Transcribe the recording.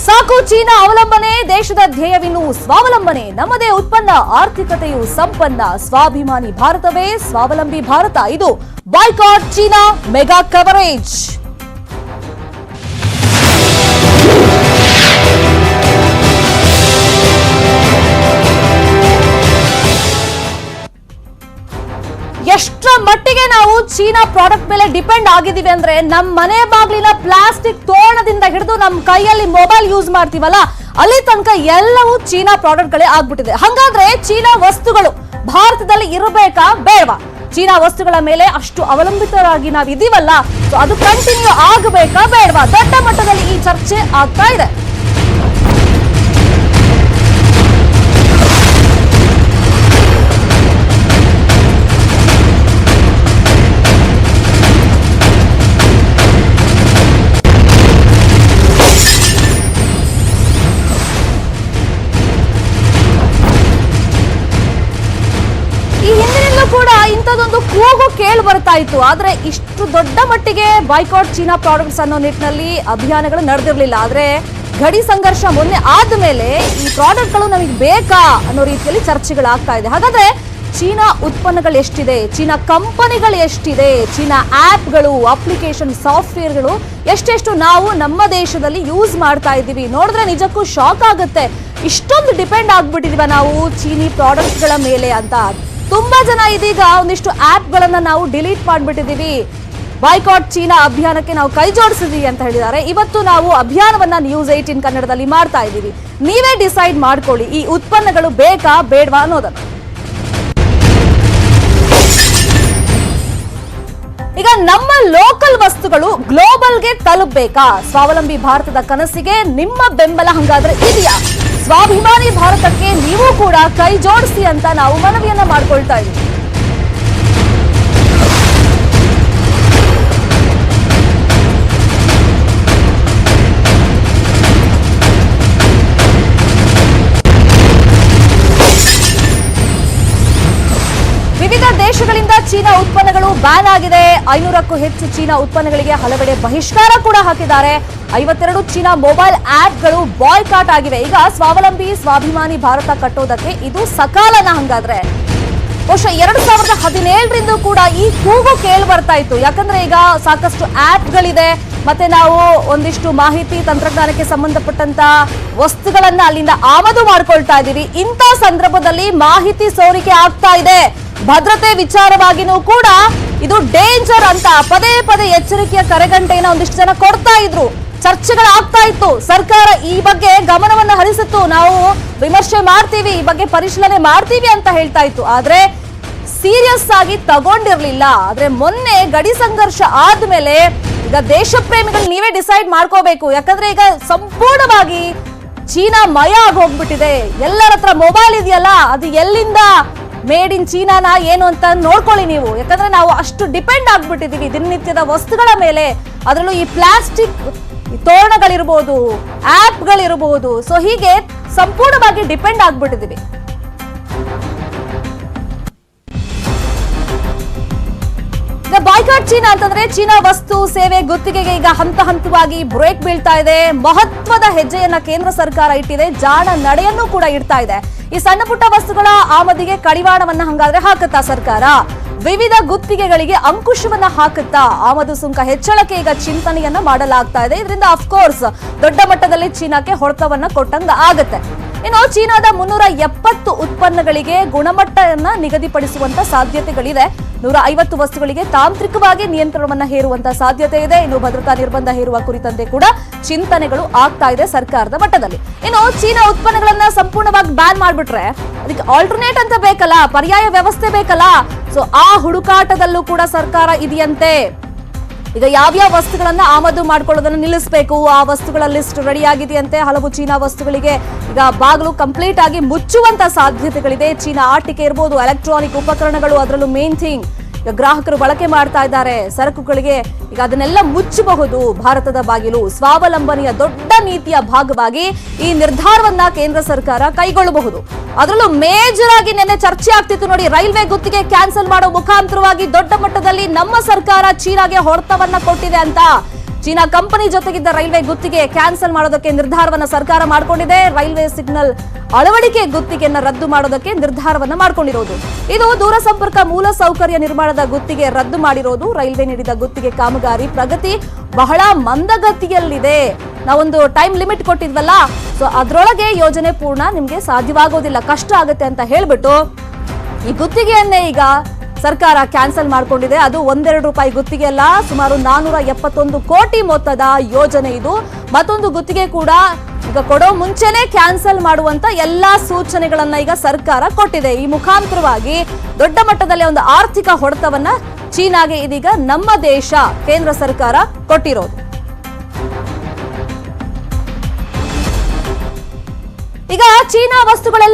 ಸಾಕು, ಚೀನಾ ಅವಲಂಬನೆ, ದೇಶದ ಧ್ಯೇಯವಿನ್ನು ಸ್ವಾವಲಂಬನೆ. ನಮ್ಮದೇ ಉತ್ಪನ್ನ, ಆರ್ಥಿಕತೆಯು ಸಂಪನ್ನ. ಸ್ವಾಭಿಮಾನಿ ಭಾರತವೇ ಸ್ವಾವಲಂಬಿ ಭಾರತ. ಇದು ಬಾಯ್ಕಾಟ್, ಚೀನಾ ಮೆಗಾ ಕವರೇಜ್. ಮಟ್ಟಿಗೆ ನಾವು ಚೀನಾ ಪ್ರಾಡಕ್ಟ್ ಮೇಲೆ ಡಿಪೆಂಡ್ ಆಗಿದ್ದೀವಿ ಅಂದ್ರೆ ನಮ್ ಮನೆ ಬಾಗಿಲಿನ ಪ್ಲಾಸ್ಟಿಕ್ ತೋರಣದಿಂದ ಹಿಡಿದು ನಮ್ ಕೈಯಲ್ಲಿ ಮೊಬೈಲ್ ಯೂಸ್ ಮಾಡ್ತೀವಲ್ಲ, ಅಲ್ಲಿ ತನಕ ಎಲ್ಲವೂ ಚೀನಾ ಪ್ರಾಡಕ್ಟ್ ಗಳೇ ಆಗ್ಬಿಟ್ಟಿದೆ. ಹಾಗಾದ್ರೆ ಚೀನಾ ವಸ್ತುಗಳು ಭಾರತದಲ್ಲಿ ಇರಬೇಕಾ ಬೇಡವಾ? ಚೀನಾ ವಸ್ತುಗಳ ಮೇಲೆ ಅಷ್ಟು ಅವಲಂಬಿತರಾಗಿ ನಾವು ಇದೀವಲ್ಲ ಸೊ ಅದು ಕಂಟಿನ್ಯೂ ಆಗಬೇಕಾ ಬೇಡವಾ? ದೊಡ್ಡ ಮಟ್ಟದಲ್ಲಿ ಈ ಚರ್ಚೆ ಆಗ್ತಾ ಇದೆ. ಕೂಡ ಇಂಥದ್ದೊಂದು ಕೂಗು ಕೇಳಿ ಬರ್ತಾ ಇತ್ತು. ಆದ್ರೆ ಇಷ್ಟು ದೊಡ್ಡ ಮಟ್ಟಿಗೆ ಬಾಯ್ಕಾಟ್ ಚೀನಾ ಪ್ರಾಡಕ್ಟ್ಸ್ ಅನ್ನೋ ನಿಟ್ಟಿನಲ್ಲಿ ಅಭಿಯಾನಗಳು ನಡೆದಿರಲಿಲ್ಲ. ಆದ್ರೆ ಗಡಿ ಸಂಘರ್ಷ ಮೊನ್ನೆ ಆದಮೇಲೆ ಈ ಪ್ರಾಡಕ್ಟ್ಗಳು ನಮಗೆ ಬೇಕಾ ಅನ್ನೋ ರೀತಿಯಲ್ಲಿ ಚರ್ಚೆಗಳಾಗ್ತಾ ಇದೆ. ಹಾಗಾದ್ರೆ ಚೀನಾ ಉತ್ಪನ್ನಗಳು ಎಷ್ಟಿದೆ? ಚೀನಾ ಕಂಪನಿಗಳು ಎಷ್ಟಿದೆ? ಚೀನಾ ಆ್ಯಪ್ಗಳು ಅಪ್ಲಿಕೇಶನ್ ಸಾಫ್ಟ್ವೇರ್ಗಳು ಎಷ್ಟೆಷ್ಟು ನಾವು ನಮ್ಮ ದೇಶದಲ್ಲಿ ಯೂಸ್ ಮಾಡ್ತಾ ಇದ್ದೀವಿ. ನೋಡಿದ್ರೆ ನಿಜಕ್ಕೂ ಶಾಕ್ ಆಗುತ್ತೆ. ಇಷ್ಟೊಂದು ಡಿಪೆಂಡ್ ಆಗ್ಬಿಟ್ಟಿದೀವ ನಾವು ಚೀನಿ ಪ್ರಾಡಕ್ಟ್ಗಳ ಮೇಲೆ ಅಂತ. ತುಂಬಾ ಜನ ಇದೀಗ ಒಂದಿಷ್ಟು ಆಪ್ಗಳನ್ನ ನಾವು ಡಿಲೀಟ್ ಮಾಡಿಬಿಟ್ಟಿದೀವಿ ಬಾಯ್ಕಾಟ್ ಚೀನಾ ಅಭಿಯಾನಕ್ಕೆ ನಾವು ಕೈ ಜೋಡಿಸಿದೀವಿ ಅಂತ ಹೇಳಿದ್ದಾರೆ. ಇವತ್ತು ನಾವು ಅಭಿಯಾನವನ್ನ ನ್ಯೂಸ್ ಏಟೀನ್ ಕನ್ನಡದಲ್ಲಿ ಮಾಡ್ತಾ ಇದ್ದೀವಿ. ನೀವೇ ಡಿಸೈಡ್ ಮಾಡ್ಕೊಳ್ಳಿ, ಈ ಉತ್ಪನ್ನಗಳು ಬೇಕಾ, ಬೇಡವಾ ಅನ್ನೋದನ್ನು. ಈಗ ನಮ್ಮ ಲೋಕಲ್ ವಸ್ತುಗಳು ಗ್ಲೋಬಲ್ಗೆ ತಲುಪಬೇಕಾ? ಸ್ವಾವಲಂಬಿ ಭಾರತದ ಕನಸಿಗೆ ನಿಮ್ಮ ಬೆಂಬಲ ಹಂಗಾದ್ರೆ ಇದೆಯಾ? ಸ್ವಾಭಿಮಾನಿ ಭಾರತಕ್ಕೆ ನೀವು ಕೂಡ ಕೈ ಜೋಡಿಸಿ ಅಂತ ನಾವು ಮನವಿಯನ್ನ ಮಾಡ್ಕೊಳ್ತಾ ಇದ್ದೀವಿ. ವಿವಿಧ ದೇಶಗಳಿಂದ ಚೀನಾ ಉತ್ಪನ್ನಗಳು ಬ್ಯಾನ್ ಆಗಿದೆ. ಐನೂರಕ್ಕೂ ಹೆಚ್ಚು ಚೀನಾ ಉತ್ಪನ್ನಗಳಿಗೆ ಹಲವೆಡೆ ಬಹಿಷ್ಕಾರ ಕೂಡ ಹಾಕಿದ್ದಾರೆ. ಐವತ್ತೆರಡು ಚೀನಾ ಮೊಬೈಲ್ ಆಪ್ಗಳು ಬಾಯ್ಕಾಟ್ ಆಗಿವೆ. ಈಗ ಸ್ವಾವಲಂಬಿ, ಸ್ವಾಭಿಮಾನಿ ಭಾರತ ಕಟ್ಟೋದಕ್ಕೆ ಇದು ಸಕಾಲನ ಹಂಗಾದ್ರೆ. ಬಹುಶಃ ಎರಡು ಸಾವಿರದ ಹದಿನೇಳರಿಂದ ಕೂಡ ಈ ಕೂಗು ಕೇಳಿ ಬರ್ತಾ ಇತ್ತು. ಯಾಕಂದ್ರೆ ಈಗ ಸಾಕಷ್ಟು ಆಪ್ಗಳಿದೆ. ಮತ್ತೆ ನಾವು ಒಂದಿಷ್ಟು ಮಾಹಿತಿ ತಂತ್ರಜ್ಞಾನಕ್ಕೆ ಸಂಬಂಧಪಟ್ಟಂತ ವಸ್ತುಗಳನ್ನ ಅಲ್ಲಿಂದ ಆಮದು ಮಾಡ್ಕೊಳ್ತಾ ಇದ್ದೀವಿ. ಇಂಥ ಸಂದರ್ಭದಲ್ಲಿ ಮಾಹಿತಿ ಸೋರಿಕೆ ಆಗ್ತಾ ಇದೆ. ಭದ್ರತೆ ವಿಚಾರವಾಗಿನೂ ಕೂಡ ಇದು ಡೇಂಜರ್ ಅಂತ ಪದೇ ಪದೇ ಎಚ್ಚರಿಕೆಯ ಕರೆಗಂಟೆಯನ್ನು ಒಂದಿಷ್ಟು ಜನ ಕೊಡ್ತಾ ಇದ್ರು. ಚರ್ಚೆಗಳಾಗ್ತಾ ಇತ್ತು. ಸರ್ಕಾರ ಈ ಬಗ್ಗೆ ಗಮನವನ್ನು ಹರಿಸಿತ್ತು. ನಾವು ವಿಮರ್ಶೆ ಮಾಡ್ತೀವಿ, ಈ ಬಗ್ಗೆ ಪರಿಶೀಲನೆ ಮಾಡ್ತೀವಿ ಅಂತ ಹೇಳ್ತಾ ಇತ್ತು. ಆದ್ರೆ ಸೀರಿಯಸ್ ಆಗಿ ತಗೊಂಡಿರ್ಲಿಲ್ಲ. ಆದ್ರೆ ಮೊನ್ನೆ ಗಡಿ ಸಂಘರ್ಷ ಆದ್ಮೇಲೆ ಈಗ ದೇಶ ಪ್ರೇಮಿಗಳು ನೀವೇ ಡಿಸೈಡ್ ಮಾಡ್ಕೋಬೇಕು. ಯಾಕಂದ್ರೆ ಈಗ ಸಂಪೂರ್ಣವಾಗಿ ಚೀನಾ ಮಯ ಆಗಿ ಹೋಗ್ಬಿಟ್ಟಿದೆ ಎಲ್ಲರ ಮೊಬೈಲ್ ಇದೆಯಲ್ಲ, ಅದು ಎಲ್ಲಿಂದ ಮೇಡ್ ಇನ್ ಚೀನಾನ ಏನು ಅಂತ ನೋಡ್ಕೊಳ್ಳಿ ನೀವು. ಯಾಕಂದ್ರೆ ನಾವು ಅಷ್ಟು ಡಿಪೆಂಡ್ ಆಗ್ಬಿಟ್ಟಿದೀವಿ ದಿನನಿತ್ಯದ ವಸ್ತುಗಳ ಮೇಲೆ. ಅದರಲ್ಲೂ ಈ ಪ್ಲಾಸ್ಟಿಕ್ ತೋರಣಗಳಿರ್ಬೋದು, ಆ್ಯಪ್ಗಳಿರ್ಬೋದು. ಸೊ ಹೀಗೆ ಸಂಪೂರ್ಣವಾಗಿ ಡಿಪೆಂಡ್ ಆಗ್ಬಿಟ್ಟಿದೀವಿ ಬಾಯ್ಕಾಟ್ ಚೀನಾ ಅಂತಂದ್ರೆ ಚೀನಾ ವಸ್ತು ಸೇವೆ ಗುತ್ತಿಗೆಗೆ ಈಗ ಹಂತ ಹಂತವಾಗಿ ಬ್ರೇಕ್ ಬೀಳ್ತಾ ಇದೆ. ಮಹತ್ವದ ಹೆಜ್ಜೆಯನ್ನ ಕೇಂದ್ರ ಸರ್ಕಾರ ಇಟ್ಟಿದೆ. ಜಾಣ ನಡೆಯನ್ನು ಕೂಡ ಇಡ್ತಾ ಇದೆ. ಈ ಸಣ್ಣ ಪುಟ್ಟ ವಸ್ತುಗಳ ಆಮದಿಗೆ ಕಡಿವಾಣವನ್ನ ಹಂಗಾದ್ರೆ ಹಾಕುತ್ತಾ ಸರ್ಕಾರ? ವಿವಿಧ ಗುತ್ತಿಗೆಗಳಿಗೆ ಅಂಕುಶವನ್ನ ಹಾಕುತ್ತಾ? ಆಮದು ಸುಂಕ ಹೆಚ್ಚಳಕ್ಕೆ ಈಗ ಚಿಂತನೆಯನ್ನ ಮಾಡಲಾಗ್ತಾ ಇದೆ. ಇದರಿಂದ ಅಫ್ಕೋರ್ಸ್ ದೊಡ್ಡ ಮಟ್ಟದಲ್ಲಿ ಚೀನಾಕ್ಕೆ ಹೊಡೆತವನ್ನ ಕೊಟ್ಟಂಗ ಆಗತ್ತೆ. ಇನ್ನು ಚೀನಾದ ಮುನ್ನೂರ ಎಪ್ಪತ್ತು ಉತ್ಪನ್ನಗಳಿಗೆ ಗುಣಮಟ್ಟವನ್ನ ನಿಗದಿಪಡಿಸುವಂತ ಸಾಧ್ಯತೆಗಳಿದೆ. ನೂರ ಐವತ್ತು ವಸ್ತುಗಳಿಗೆ ತಾಂತ್ರಿಕವಾಗಿ ನಿಯಂತ್ರಣವನ್ನ ಹೇರುವಂತ ಸಾಧ್ಯತೆ ಇದೆ. ಇನ್ನು ಭದ್ರತಾ ನಿರ್ಬಂಧ ಹೇರುವ ಕುರಿತಂತೆ ಕೂಡ ಚಿಂತನೆಗಳು ಆಗ್ತಾ ಇದೆ ಸರ್ಕಾರದ ಮಟ್ಟದಲ್ಲಿ. ಇನ್ನು ಚೀನಾ ಉತ್ಪನ್ನಗಳನ್ನ ಸಂಪೂರ್ಣವಾಗಿ ಬ್ಯಾನ್ ಮಾಡಿಬಿಟ್ರೆ ಅದಕ್ಕೆ ಆಲ್ಟರ್ನೇಟ್ ಅಂತ ಬೇಕಲ್ಲ, ಪರ್ಯಾಯ ವ್ಯವಸ್ಥೆ ಬೇಕಲ್ಲ. ಸೊ ಆ ಹುಡುಕಾಟದಲ್ಲೂ ಕೂಡ ಸರ್ಕಾರ ಇದೆಯಂತೆ. ಈಗ ಯಾವ್ಯಾವ ವಸ್ತುಗಳನ್ನ ಆಮದು ಮಾಡಿಕೊಳ್ಳೋದನ್ನ ನಿಲ್ಲಿಸಬೇಕು? ಆ ವಸ್ತುಗಳ ಲಿಸ್ಟ್ ರೆಡಿ ಆಗಿದೆಯಂತೆ ಹಲವು ಚೀನಾ ವಸ್ತುಗಳಿಗೆ ಈಗ ಬಾಗಿಲು ಕಂಪ್ಲೀಟ್ ಆಗಿ ಮುಚ್ಚುವಂತ ಸಾಧ್ಯತೆಗಳಿದೆ. ಚೀನಾ ಆಟಿಕೆ ಇರ್ಬೋದು, ಎಲೆಕ್ಟ್ರಾನಿಕ್ ಉಪಕರಣಗಳು, ಅದರಲ್ಲೂ ಮೇನ್ ಥಿಂಗ್ ಈಗ ಗ್ರಾಹಕರು ಬಳಕೆ ಮಾಡ್ತಾ ಇದ್ದಾರೆ. ಸರಕುಗಳಿಗೆ ಈಗ ಅದನ್ನೆಲ್ಲ ಮುಚ್ಚಬಹುದು. ಭಾರತದ ಬಾಗಿಲು ಸ್ವಾವಲಂಬನೆಯ ದೊಡ್ಡ ನೀತಿಯ ಭಾಗವಾಗಿ ಈ ನಿರ್ಧಾರವನ್ನ ಕೇಂದ್ರ ಸರ್ಕಾರ ಕೈಗೊಳ್ಳಬಹುದು. ಅದರಲ್ಲೂ ಮೇಜರ್ ಆಗಿ ನಿನ್ನೆ ಚರ್ಚೆ ಆಗ್ತಿತ್ತು ನೋಡಿ, ರೈಲ್ವೆ ಗುತ್ತಿಗೆ ಕ್ಯಾನ್ಸಲ್ ಮಾಡೋ ಮುಖಾಂತರವಾಗಿ ದೊಡ್ಡ ಮಟ್ಟದಲ್ಲಿ ನಮ್ಮ ಸರ್ಕಾರ ಚೀನಾಗೆ ಹೊಡೆತವನ್ನ ಕೊಟ್ಟಿದೆ ಅಂತ. ಚೀನಾ ಕಂಪನಿ ಜೊತೆಗಿದ್ದ ರೈಲ್ವೆ ಗುತ್ತಿಗೆ ಕ್ಯಾನ್ಸಲ್ ಮಾಡೋದಕ್ಕೆ ನಿರ್ಧಾರವನ್ನ ಸರ್ಕಾರ ಮಾಡಿಕೊಂಡಿದೆ. ರೈಲ್ವೆ ಸಿಗ್ನಲ್ ಅಳವಡಿಕೆ ಗುತ್ತಿಗೆಯನ್ನ ರದ್ದು ಮಾಡೋದಕ್ಕೆ ನಿರ್ಧಾರವನ್ನ ಮಾಡಿಕೊಂಡಿರೋದು. ಇದು ದೂರಸಂಪರ್ಕ ಮೂಲ ಸೌಕರ್ಯ ನಿರ್ಮಾಣದ ಗುತ್ತಿಗೆ ರದ್ದು ಮಾಡಿರೋದು. ರೈಲ್ವೆ ನೀಡಿದ ಗುತ್ತಿಗೆ ಕಾಮಗಾರಿ ಪ್ರಗತಿ ಬಹಳ ಮಂದಗತಿಯಲ್ಲಿದೆ. ನಾವೊಂದು ಟೈಮ್ ಲಿಮಿಟ್ ಕೊಟ್ಟಿದ್ವಲ್ಲ, ಸೊ ಅದರೊಳಗೆ ಯೋಜನೆ ಪೂರ್ಣ ನಿಮ್ಗೆ ಸಾಧ್ಯವಾಗೋದಿಲ್ಲ. ಕಷ್ಟ ಆಗುತ್ತೆ ಅಂತ ಹೇಳ್ಬಿಟ್ಟು ಈ ಗುತ್ತಿಗೆಯನ್ನೇ ಈಗ ಸರ್ಕಾರ ಕ್ಯಾನ್ಸಲ್ ಮಾಡ್ಕೊಂಡಿದೆ. ಅದು ಒಂದೆರಡು ರೂಪಾಯಿ ಗುತ್ತಿಗೆ ಅಲ್ಲ, ಸುಮಾರು ನಾನೂರ ಎಪ್ಪತ್ತೊಂದು ಕೋಟಿ ಮೊತ್ತದ ಯೋಜನೆ ಇದು. ಮತ್ತೊಂದು ಗುತ್ತಿಗೆ ಕೂಡ ಈಗ ಕೊಡೋ ಮುಂಚೆನೆ ಕ್ಯಾನ್ಸಲ್ ಮಾಡುವಂತ ಎಲ್ಲಾ ಸೂಚನೆಗಳನ್ನ ಈಗ ಸರ್ಕಾರ ಕೊಟ್ಟಿದೆ. ಈ ಮುಖಾಂತರವಾಗಿ ದೊಡ್ಡ ಮಟ್ಟದಲ್ಲಿ ಒಂದು ಆರ್ಥಿಕ ಹೊಡೆತವನ್ನ ಚೀನಾಗೆ ಇದೀಗ ನಮ್ಮ ದೇಶ, ಕೇಂದ್ರ ಸರ್ಕಾರ ಕೊಟ್ಟಿರೋದು. ಈಗ ಚೀನಾ ವಸ್ತುಗಳೆಲ್ಲ